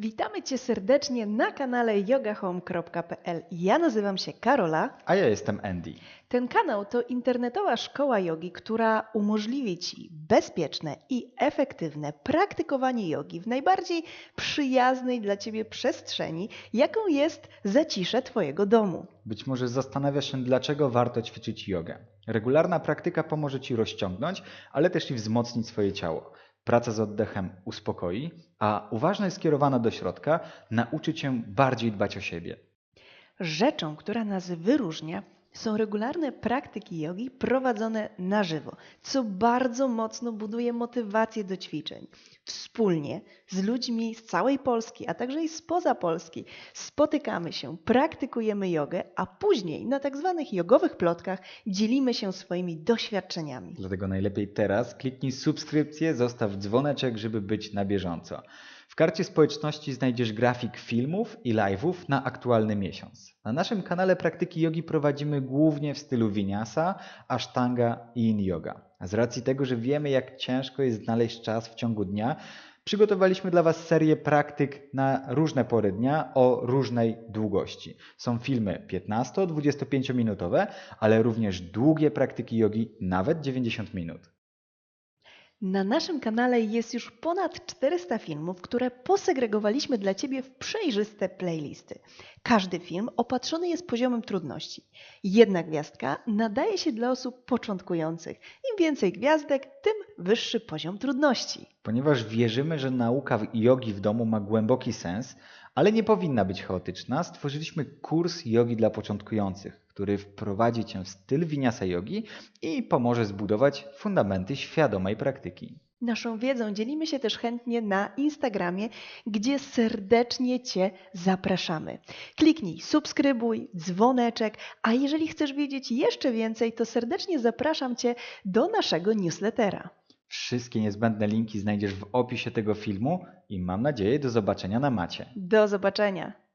Witamy Cię serdecznie na kanale yogahome.pl. Ja nazywam się Karola. A ja jestem Andy. Ten kanał to internetowa szkoła jogi, która umożliwi Ci bezpieczne i efektywne praktykowanie jogi w najbardziej przyjaznej dla Ciebie przestrzeni, jaką jest zacisze Twojego domu. Być może zastanawiasz się, dlaczego warto ćwiczyć jogę. Regularna praktyka pomoże Ci rozciągnąć, ale też i wzmocnić swoje ciało. Praca z oddechem uspokoi, a uważność skierowana do środka nauczy Cię bardziej dbać o siebie. Rzeczą, która nas wyróżnia, są regularne praktyki jogi prowadzone na żywo, co bardzo mocno buduje motywację do ćwiczeń. Wspólnie z ludźmi z całej Polski, a także i spoza Polski spotykamy się, praktykujemy jogę, a później na tak zwanych jogowych plotkach dzielimy się swoimi doświadczeniami. Dlatego najlepiej teraz kliknij subskrypcję, zostaw dzwoneczek, żeby być na bieżąco. W karcie społeczności znajdziesz grafik filmów i live'ów na aktualny miesiąc. Na naszym kanale praktyki jogi prowadzimy głównie w stylu vinyasa, ashtanga i yin yoga. Z racji tego, że wiemy jak ciężko jest znaleźć czas w ciągu dnia, przygotowaliśmy dla Was serię praktyk na różne pory dnia o różnej długości. Są filmy 15-25 minutowe, ale również długie praktyki jogi, nawet 90 minut. Na naszym kanale jest już ponad 400 filmów, które posegregowaliśmy dla Ciebie w przejrzyste playlisty. Każdy film opatrzony jest poziomem trudności. Jedna gwiazdka nadaje się dla osób początkujących. Im więcej gwiazdek, tym wyższy poziom trudności. Ponieważ wierzymy, że nauka jogi w domu ma głęboki sens, ale nie powinna być chaotyczna, stworzyliśmy kurs jogi dla początkujących, który wprowadzi Cię w styl winiasa jogi i pomoże zbudować fundamenty świadomej praktyki. Naszą wiedzą dzielimy się też chętnie na Instagramie, gdzie serdecznie Cię zapraszamy. Kliknij subskrybuj, dzwoneczek, a jeżeli chcesz wiedzieć jeszcze więcej, to serdecznie zapraszam Cię do naszego newslettera. Wszystkie niezbędne linki znajdziesz w opisie tego filmu i mam nadzieję do zobaczenia na macie. Do zobaczenia!